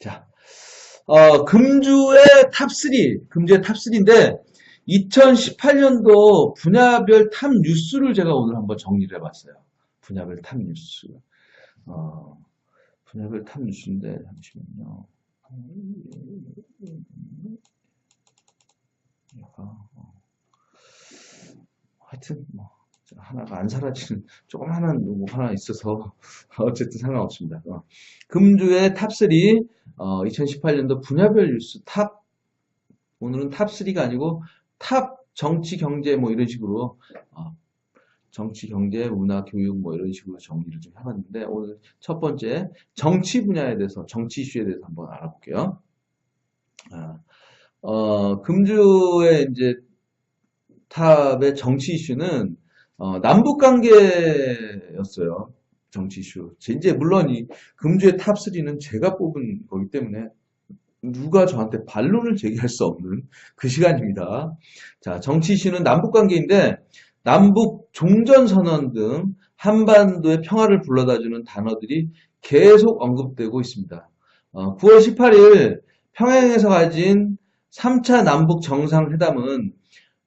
자, 어, 금주의 탑3, 금주의 탑3인데, 2018년도 분야별 탑 뉴스를 제가 오늘 한번 정리를 해봤어요. 분야별 탑 뉴스. 어, 분야별 탑 뉴스인데, 잠시만요. 어. 하여튼, 뭐, 하나가 안 사라지는, 조그마한 뭐 하나 있어서, 어쨌든 상관없습니다. 어. 금주의 탑3, 어, 2018년도 분야별 뉴스 탑, 오늘은 탑3가 아니고 탑 정치, 경제 뭐 이런 식으로 어, 정치, 경제, 문화, 교육 뭐 이런 식으로 정리를 좀 해봤는데 오늘 첫 번째 정치 분야에 대해서 정치 이슈에 대해서 한번 알아볼게요. 아, 어, 금주의 이제 탑의 정치 이슈는 어, 남북 관계였어요. 정치 이슈. 이제 물론 이 금주의 탑3는 제가 뽑은 거기 때문에 누가 저한테 반론을 제기할 수 없는 그 시간입니다. 자, 정치 이슈는 남북 관계인데 남북 종전 선언 등 한반도의 평화를 불러다주는 단어들이 계속 언급되고 있습니다. 어, 9월 18일 평양에서 가진 3차 남북 정상회담은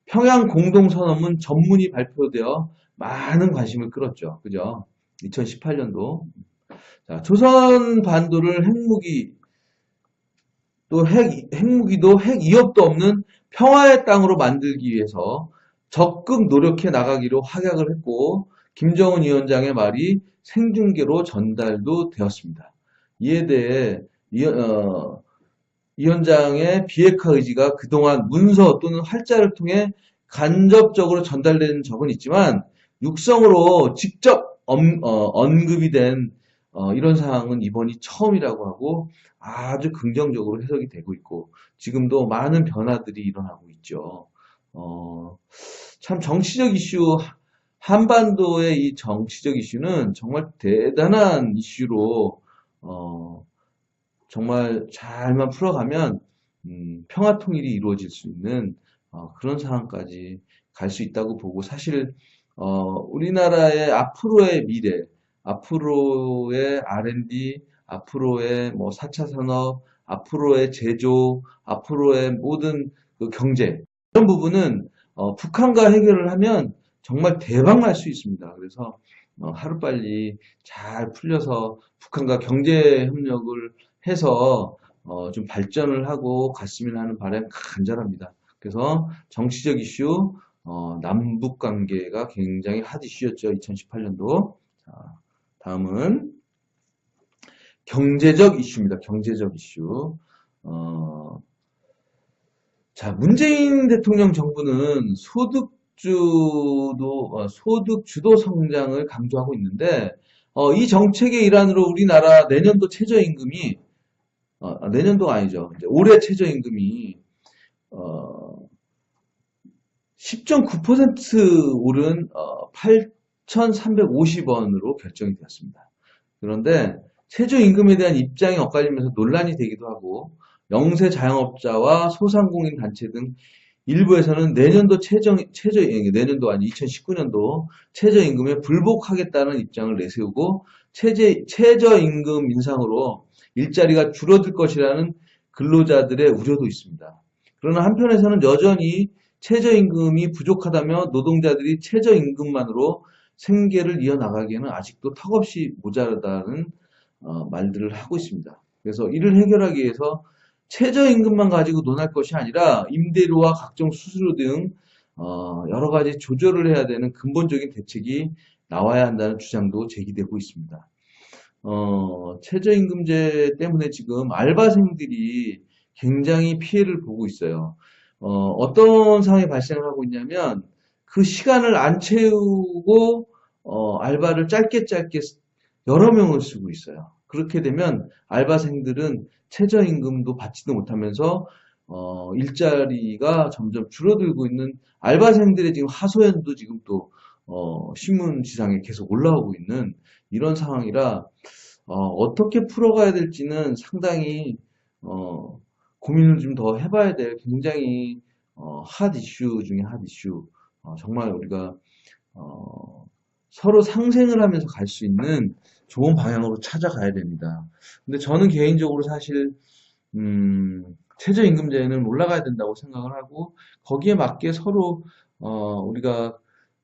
평양 공동선언문 전문이 발표되어 많은 관심을 끌었죠. 그죠? 2018년도. 자, 조선 반도를 핵무기 또 핵, 핵무기도 핵 위협도 없는 평화의 땅으로 만들기 위해서 적극 노력해 나가기로 확약을 했고 김정은 위원장의 말이 생중계로 전달도 되었습니다. 이에 대해 이, 어, 위원장의 비핵화 의지가 그동안 문서 또는 활자를 통해 간접적으로 전달된 적은 있지만 육성으로 직접 엄, 어, 언급이 된 어, 이런 상황은 이번이 처음이라고 하고 아주 긍정적으로 해석이 되고 있고 지금도 많은 변화들이 일어나고 있죠. 어, 참 정치적 이슈 한반도의 이 정치적 이슈는 정말 대단한 이슈로 어, 정말 잘만 풀어가면 음, 평화 통일이 이루어질 수 있는 어, 그런 상황까지 갈 수 있다고 보고 사실 어, 우리나라의 앞으로의 미래, 앞으로의 R&D, 앞으로의 뭐 4차 산업, 앞으로의 제조, 앞으로의 모든 그 경제 이런 부분은 어, 북한과 해결을 하면 정말 대박 날 수 있습니다. 그래서 어, 하루빨리 잘 풀려서 북한과 경제 협력을 해서 어, 좀 발전을 하고 갔으면 하는 바람 간절합니다. 그래서 정치적 이슈, 어, 남북 관계가 굉장히 핫 이슈였죠. 2018년도. 자, 다음은 경제적 이슈입니다. 경제적 이슈. 어, 자, 문재인 대통령 정부는 소득주도, 어, 소득 주도 성장을 강조하고 있는데, 어, 이 정책의 일환으로 우리나라 내년도 최저임금이, 어, 아, 내년도가 아니죠. 올해 최저임금이, 어, 10.9% 오른, 어, 8,350원으로 결정이 되었습니다. 그런데 최저임금에 대한 입장이 엇갈리면서 논란이 되기도 하고 영세 자영업자와 소상공인 단체 등 일부에서는 내년도 최저, 최저, 내년도 아니 2019년도 최저임금에 불복하겠다는 입장을 내세우고 최저, 최저임금 인상으로 일자리가 줄어들 것이라는 근로자들의 우려도 있습니다. 그러나 한편에서는 여전히 최저임금이 부족하다며 노동자들이 최저임금만으로 생계를 이어나가기에는 아직도 턱없이 모자라다는 어, 말들을 하고 있습니다. 그래서 이를 해결하기 위해서 최저임금만 가지고 논할 것이 아니라 임대료와 각종 수수료 등 어, 여러 가지 조절을 해야 되는 근본적인 대책이 나와야 한다는 주장도 제기되고 있습니다. 어, 최저임금제 때문에 지금 알바생들이 굉장히 피해를 보고 있어요. 어, 떤 상황이 발생을 하고 있냐면 그 시간을 안 채우고 어, 알바를 짧게 짧게 여러 명을 쓰고 있어요. 그렇게 되면 알바생들은 최저임금도 받지도 못하면서 어, 일자리가 점점 줄어들고 있는 알바생들의 지금 하소연도 지금 또 어, 신문 지상에 계속 올라오고 있는 이런 상황이라 어, 떻게 풀어가야 될지는 상당히 어, 고민을 좀 더 해봐야 될 굉장히 어, 핫 이슈 중에 핫 이슈 어, 정말 우리가 어, 서로 상생을 하면서 갈 수 있는 좋은 방향으로 찾아가야 됩니다. 근데 저는 개인적으로 사실 음, 최저임금제는 올라가야 된다고 생각을 하고 거기에 맞게 서로 어, 우리가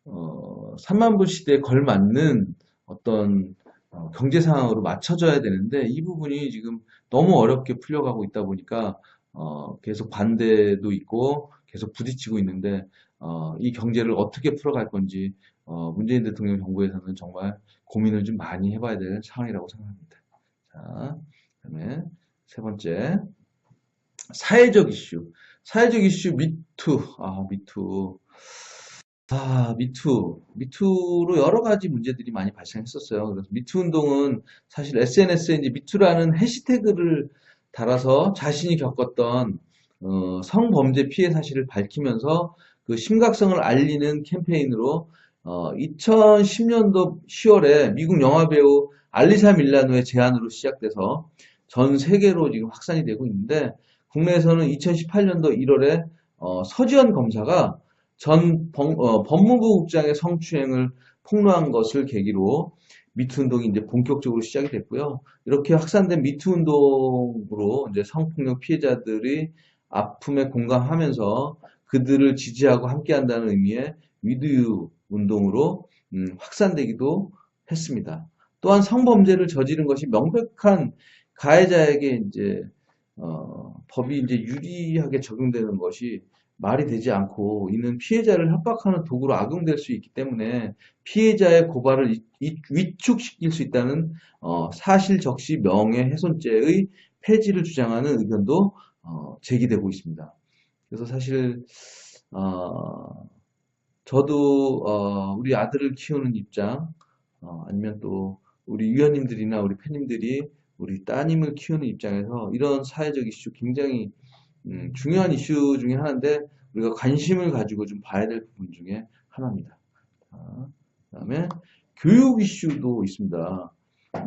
어, 3만 불 시대에 걸맞는 어떤 어, 경제 상황으로 맞춰져야 되는데 이 부분이 지금 너무 어렵게 풀려가고 있다 보니까 어, 계속 반대도 있고 계속 부딪히고 있는데 어, 이 경제를 어떻게 풀어갈 건지 어, 문재인 대통령 정부에서는 정말 고민을 좀 많이 해봐야 될 상황이라고 생각합니다. 자, 그다음에 세 번째 사회적 이슈. 사회적 이슈 미투. 아, 미투. 아, 미투. 미투로 여러 가지 문제들이 많이 발생했었어요. 그래서 미투 운동은 사실 SNS에 이제 미투라는 해시태그를 달아서 자신이 겪었던 어, 성범죄 피해 사실을 밝히면서 그 심각성을 알리는 캠페인으로 어, 2010년도 10월에 미국 영화배우 알리사 밀라노의 제안으로 시작돼서 전 세계로 지금 확산이 되고 있는데 국내에서는 2018년도 1월에 어, 서지현 검사가 전 법, 어, 법무부 국장의 성추행을 폭로한 것을 계기로 미투 운동이 이제 본격적으로 시작이 됐고요. 이렇게 확산된 미투 운동으로 이제 성폭력 피해자들이 아픔에 공감하면서 그들을 지지하고 함께한다는 의미의 위드유 운동으로 음, 확산되기도 했습니다. 또한 성범죄를 저지른 것이 명백한 가해자에게 이제 어, 법이 이제 유리하게 적용되는 것이 말이 되지 않고 이는 피해자를 협박하는 도구로 악용될 수 있기 때문에 피해자의 고발을 위축시킬 수 있다는 어, 사실 적시 명예훼손죄의 폐지를 주장하는 의견도 어, 제기되고 있습니다. 그래서 사실 어, 저도 어, 우리 아들을 키우는 입장 어, 아니면 또 우리 위원님들이나 우리 팬님들이 우리 따님을 키우는 입장에서 이런 사회적 이슈 굉장히 음, 중요한 이슈 중에 하나인데 우리가 관심을 가지고 좀 봐야 될 부분 중에 하나입니다. 그 다음에 교육 이슈도 있습니다.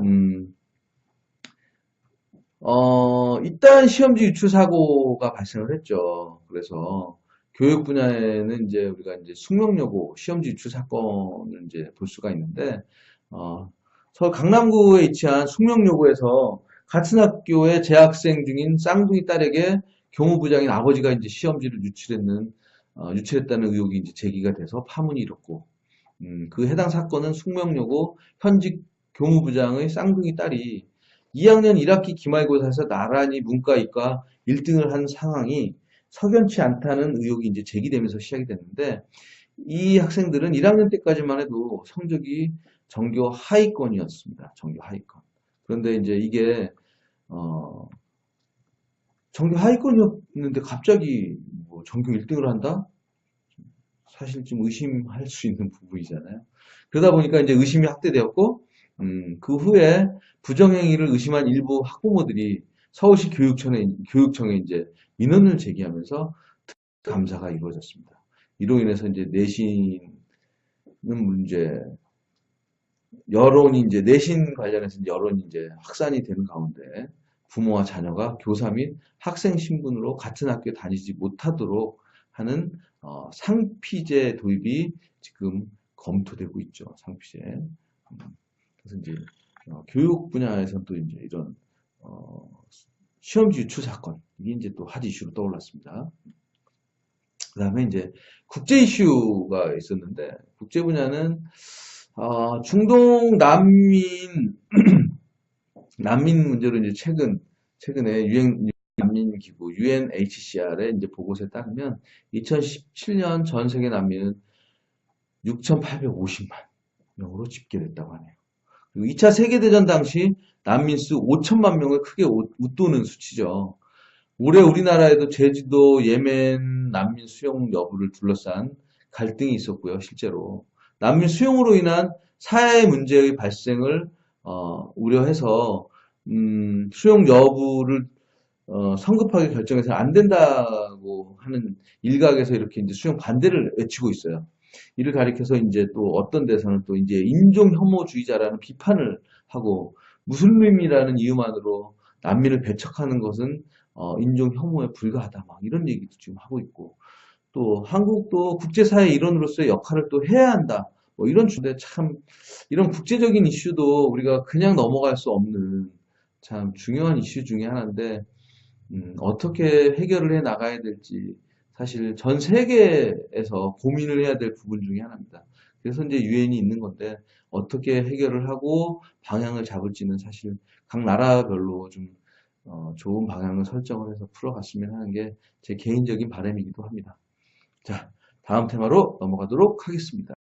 음, 어, 일단 시험지 유출 사고가 발생을 했죠. 그래서 교육 분야에는 이제 우리가 이제 숙명여고 시험지 유출 사건을 이제 볼 수가 있는데, 어, 서울 강남구에 위치한 숙명여고에서 같은 학교의 재학생 중인 쌍둥이 딸에게 교무부장인 아버지가 이제 시험지를 유출했는 어, 유출했다는 의혹이 이제 제기가 돼서 파문이 일었고 음, 그 해당 사건은 숙명여고 현직 교무부장의 쌍둥이 딸이 2학년 1학기 기말고사에서 나란히 문과이과 1등을 한 상황이 석연치 않다는 의혹이 이제 제기되면서 시작이 됐는데 이 학생들은 1학년 때까지만 해도 성적이 전교 하위권이었습니다. 전교 하위권. 그런데 이제 이게 어, 전교 하위권이었는데 갑자기 뭐 전교 1등을 한다? 사실 좀 의심할 수 있는 부분이잖아요. 그러다 보니까 이제 의심이 확대되었고, 음, 그 후에 부정행위를 의심한 일부 학부모들이 서울시 교육청에, 교육청에 이제 민원을 제기하면서 감사가 이루어졌습니다. 이로 인해서 이제 내신은 문제, 여론이 이제 내신 관련해서 여론이 이제 확산이 되는 가운데 부모와 자녀가 교사 및 학생 신분으로 같은 학교에 다니지 못하도록 하는 어, 상피제 도입이 지금 검토되고 있죠. 상피제. 음, 그래서 이제 어, 교육 분야에서 또 이제 이런 어, 시험지 유출 사건 이게 이제 또 핫 이슈로 떠올랐습니다. 그 다음에 이제 국제 이슈가 있었는데 국제 분야는 어, 중동 난민 난민 문제로 이제 최근 최근에 유엔 난민 기구 UNHCR의 이제 보고서에 따르면 2017년 전 세계 난민은 6,850만 명으로 집계됐다고 하네요. 그리고 2차 세계 대전 당시 난민 수 5천만 명을 크게 웃도는 수치죠. 올해 우리나라에도 제주도, 예멘 난민 수용 여부를 둘러싼 갈등이 있었고요, 실제로. 난민 수용으로 인한 사회 문제의 발생을 어, 우려해서 음, 수용 여부를 어, 성급하게 결정해서 안 된다고 하는 일각에서 이렇게 이제 수용 반대를 외치고 있어요. 이를 가리켜서 이제 또 어떤 데서는 또 이제 인종 혐오주의자라는 비판을 하고 무슬림이라는 이유만으로 난민을 배척하는 것은 어, 인종 혐오에 불과하다 막 이런 얘기도 지금 하고 있고 또 한국도 국제사회 일원으로서의 역할을 또 해야 한다. 뭐 이런 주인데 참 이런 국제적인 이슈도 우리가 그냥 넘어갈 수 없는 참 중요한 이슈 중에 하나인데 음, 어떻게 해결을 해 나가야 될지 사실 전 세계에서 고민을 해야 될 부분 중에 하나입니다. 그래서 이제 유엔이 있는 건데 어떻게 해결을 하고 방향을 잡을지는 사실 각 나라별로 좀 어, 좋은 방향을 설정을 해서 풀어갔으면 하는 게 제 개인적인 바람이기도 합니다. 자, 다음 테마로 넘어가도록 하겠습니다.